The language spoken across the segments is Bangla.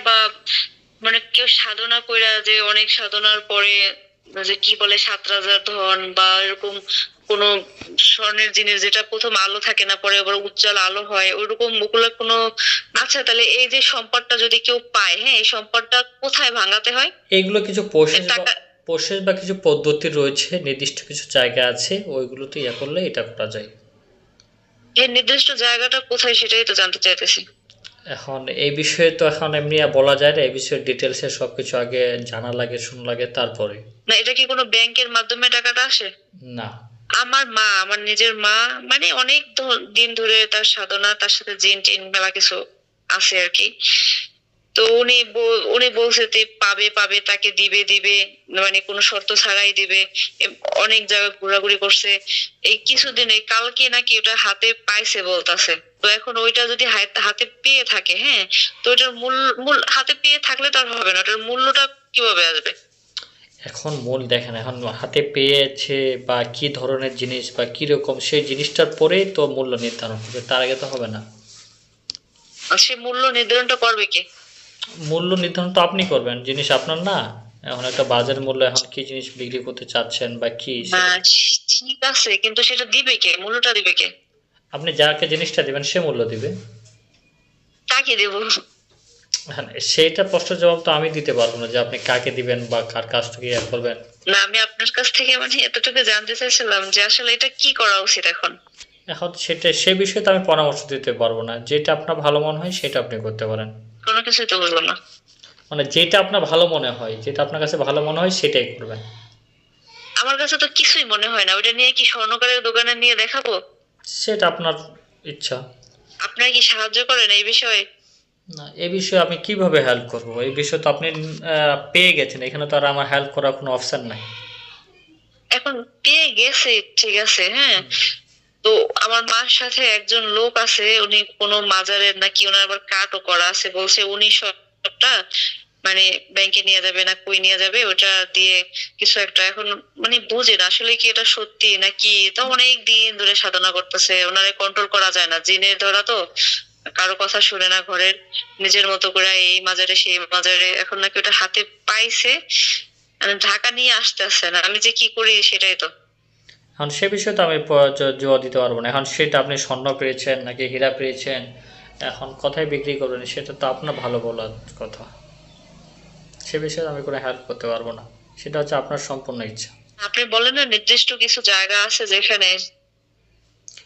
বা মানে কেউ সাধনা কইরা যে অনেক সাধনার পরে যে কি বলে সাত রাজার ধন বা এরকম কোন স্বর্ণের জিনিস যেটা প্রথম আলো থাকে না পরে আবার উজ্জ্বল আলো হয় ওইরকম ওগুলো কোনো আচ্ছা তাহলে এই যে সম্পদটা যদি কেউ পায় হ্যাঁ এই সম্পদটা কোথায় ভাঙাতে হয়? এগুলো কিছু প্রসেস বা প্রসেস বা কিছু পদ্ধতি রয়েছে নির্দিষ্ট কিছু জায়গা আছে ওইগুলোতে ইয়া করলে এটা করা যায়। এই নির্দিষ্ট জায়গাটা কোথায় সেটাই তো জানতে চাইতেছি। এখন এই বিষয়ে তো এখন এমনি বলা যায় না এই বিষয়ে ডিটেলসে সবকিছু আগে জানা লাগে শোনা লাগে তারপরে। না এটা কি কোনো ব্যাংকের মাধ্যমে টাকাটা আসে? না। আমার মা আমার নিজের মা মানে অনেক দিন ধরে তার সাধনা তার সাথে জিন টিন মেলা কিছু আছে আর কি। তো উনি উনি বলছে যে পাবে পাবে তাকে দিবে দিবে মানে কোনো শর্ত ছাড়াই দিবে। অনেক জায়গায় ঘোরাঘুরি করছে। এই কিছুদিন এই কালকে নাকি ওটা হাতে পাইছে বলতাছে। তো এখন ওইটা যদি হাতে পেয়ে থাকে হ্যাঁ তো ওইটার মূল মূল হাতে পেয়ে থাকলে তার হবে না ওটার মূল্যটা কীভাবে আসবে? এখন মূল দেখেন এখন হাতে পেয়েছে বা কি ধরনের জিনিস বা কি রকম সেই জিনিসটার পরেই তো মূল্য নির্ধারণ হবে তার আগে তো হবে না। আর সে মূল্য নির্ধারণটা করবে কে? মূল্য নির্ধারণ তো আপনি করবেন জিনিস আপনার না। এখন একটা বাজার মূল্য এখন কি জিনিস বিক্রি করতে চাচ্ছেন বা কি হ্যাঁ ঠিক আছে কিন্তু সেটা দিবে কে? মূল্যটা দিবে কে? আপনি যাকে জিনিসটা দিবেন সে মূল্য দিবে। কাকে দেবো। হ্যাঁ সেইটা প্রশ্ন জবাব তো আমি দিতে পারব না যে আপনি কাকে দিবেন বা কার কাছ থেকে ইয়ে করবেন। না আমি আপনার কাছ থেকে মানে এতটুকু জানতে চাইছিলাম যে আসলে এটা কি করা উচিত এখন? এখন সেটা সে বিষয়ে তো আমি পরামর্শ দিতে পারব না। যেটা আপনার ভালো মনে হয় সেটা আপনি করতে পারেন। কোনো কিছুই তো বুঝলাম না। মানে যেটা আপনার ভালো মনে হয় যেটা আপনার কাছে ভালো মনে হয় সেটাই করবেন। আমার কাছে তো কিছুই মনে হয় না। ওটা নিয়ে কি স্বর্ণকারের দোকানে নিয়ে দেখাবো? সেটা আপনার ইচ্ছা। আপনারা কি সাহায্য করেন এই বিষয়ে? না এ বিষয়ে আমি কীভাবে হেল্প করব? এই বিষয়ে তো আপনি পেয়ে গেছেন। এখানে তো আর আমার হেল্প করার কোনো অপশন নাই। এখন পেয়ে গেছে ঠিক আছে হ্যাঁ। তো আমার মার সাথে একজন লোক আছে উনি কোনো মাজারের নাকি ওনার আবার কার্ডও করা আছে বলছে উনি সবটা মানে ব্যাংকে নিয়ে যাবে না কই নিয়ে যাবে, ওটা দিয়ে কিছু একটা। এখন মানে বুঝে না, আসলে কি এটা সত্যি নাকি? তো অনেক দিন ধরে সাধনা করতেছে, ওনারে কন্ট্রোল করা যায় না। জিনের ধরা তো, কারও কথা শুনে না ঘরের নিজের মতো করে এই মাজারে, সেই মাজারে। এখন নাকি ওটা হাতে পাইছে মানে ঢাকা নিয়ে আসতে আসতেছে না। আমি যে কি করি সেটাই তো। এখন সে বিষয়ে তো আমি প- জ- জবাব দিতে পারব না। এখন সেটা আপনি স্বর্ণ পেয়েছেন নাকি হীরা পেয়েছেন, এখন কোথায় বিক্রি করবেন, সেটা তো আপনার ভালো বলার কথা। সে বিষয়ে আমি কোনো হেল্প করতে পারব না। সেটা হচ্ছে আপনার সম্পূর্ণ ইচ্ছা। আপনি বলেন না নির্দিষ্ট কিছু জায়গা আছে যেখানে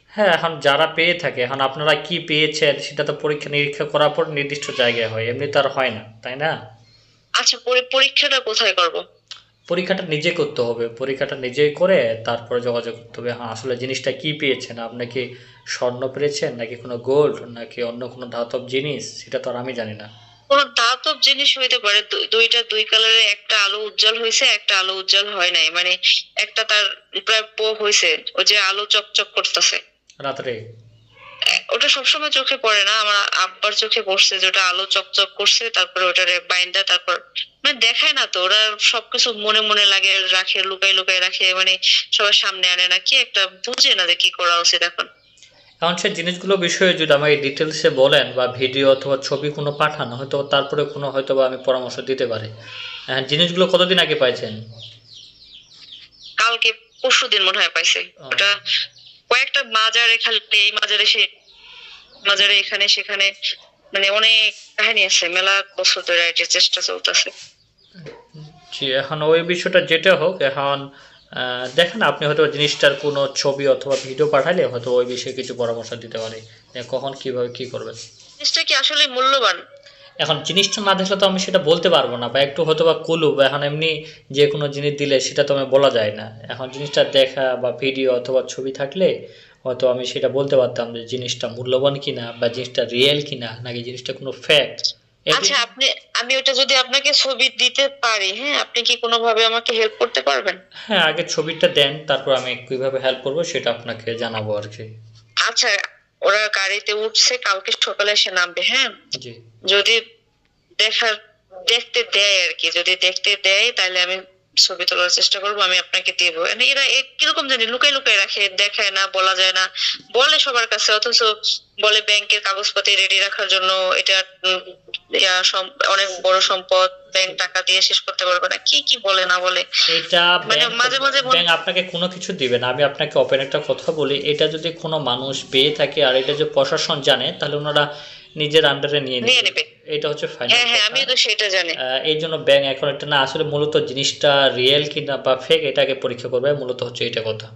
হ্যাঁ এখন যারা পেয়ে থাকে এখন আপনারা কি পেয়েছেন সেটা তো পরীক্ষা নিরীক্ষা করার পর নির্দিষ্ট জায়গায় হয় এমনি তো আর হয় না তাই না? আচ্ছা পরি- পরীক্ষাটা কোথায় করব? পরীক্ষাটা নিজে করতে হবে পরীক্ষাটা নিজেই করে তারপরে যোগাযোগ করতে হবে। হ্যাঁ আসলে জিনিসটা কি পেয়েছেন? আপনি কি স্বর্ণ পেয়েছেন নাকি কোনো গোল্ড নাকি অন্য কোনো ধাতব জিনিস? সেটা তো আর আমি জানি না। কোন ধাতব জিনিস হইতে পারে দুইটা দুই কালারের একটা আলো উজ্জ্বল হয়েছে একটা আলো উজ্জ্বল হয় নাই। মানে একটা তার প্রায় পো হয়েছে ও যে আলো চকচক করতেছে। রাত্রে? ওটা সবসময় চোখে পড়ে না আমার আব্বার চোখে পড়ছে যে ওটা আলো চকচক করছে তারপরে ওটারে বাইন্দা তারপর মানে দেখায় না তো ওরা সবকিছু মনে মনে লাগে রাখে লুকাই লুকাই রাখে মানে সবার সামনে আনে না। কি একটা বুঝে না যে কি করা উচিত এখন। এখন সে জিনিসগুলো বিষয়ে যদি আমাকে ডিটেলসে বলেন বা ভিডিও অথবা ছবি কোনো পাঠান হয়তো তারপরে কোনো হয়তো বা আমি পরামর্শ দিতে পারি। হ্যাঁ জিনিসগুলো কতদিন আগে পাইছেন? কালকে পরশু দিন মনে হয় পাইছে। ওটা কয়েকটা মাজারে খালি এই মাজারে সে মাজারে এখানে সেখানে মানে অনেক কাহিনী আছে মেলা বছর ধরে চেষ্টা চলতেছে। জি এখন ওই বিষয়টা যেটা হোক এখন দেখেন আপনি হয়তো জিনিসটার কোনো ছবি অথবা ভিডিও পাঠালে হয়তো ওই বিষয়ে কিছু পরামর্শ দিতে পারি। কখন কীভাবে কি করবেন। জিনিসটা কি আসলে মূল্যবান? এখন জিনিসটা না দেখলে তো আমি সেটা বলতে পারব না বা একটু হয়তো বা কুলু বা এখন এমনি যে কোনো জিনিস দিলে সেটা তো আমি বলা যায় না। এখন জিনিসটা দেখা বা ভিডিও অথবা ছবি থাকলে হয়তো আমি সেটা বলতে পারতাম যে জিনিসটা মূল্যবান কিনা বা জিনিসটা রিয়েল কিনা নাকি জিনিসটা কোনো ফ্যাক্ট আচ্ছা আপনি আমি ওটা যদি আপনাকে ছবি দিতে পারি হ্যাঁ আপনি কি কোনোভাবে আমাকে হেল্প করতে পারবেন? হ্যাঁ আগে ছবিটা দেন তারপর আমি কীভাবে হেল্প করব সেটা আপনাকে জানাব আর কি। আচ্ছা ওরা গাড়িতে উঠছে কালকে সকালে এসে নামবে হ্যাঁ? জি। যদি দেখার দেখতে দেয় আর কি যদি দেখতে দেয় তাহলে আমি ছবি তোলার চেষ্টা করব আমি আপনাকে দেবো। মানে এরা কীরকম জানি লুকাই লুকাই রাখে দেখায় না বলা যায় না বলে সবার কাছে অথচ বলে ব্যাংকের কাগজপাতি রেডি রাখার জন্য এটা অনেক বড় সম্পদ ব্যাংক টাকা দিয়ে শেষ করতে পারবে না। কি কি বলে না বলে? এটা মানে মাঝে মাঝে ব্যাংক আপনাকে কোনো কিছু দিবে না। আমি আপনাকে ওপেন একটা কথা বলি এটা যদি কোনো মানুষ পেয়ে থাকে আর এটা যদি প্রশাসন জানে তাহলে ওনারা নিজের আন্ডারে নিয়ে নিয়ে নেবে। এটা হচ্ছে ফাইনাল হ্যাঁ হ্যাঁ আমি তো সেটা জানি। এই জন্য ব্যাংক এখন এটা না আসলে মূলত জিনিসটা রিয়েল কিনা বা ফেক এটাকে পরীক্ষা করবে মূলত হচ্ছে এটা কথা।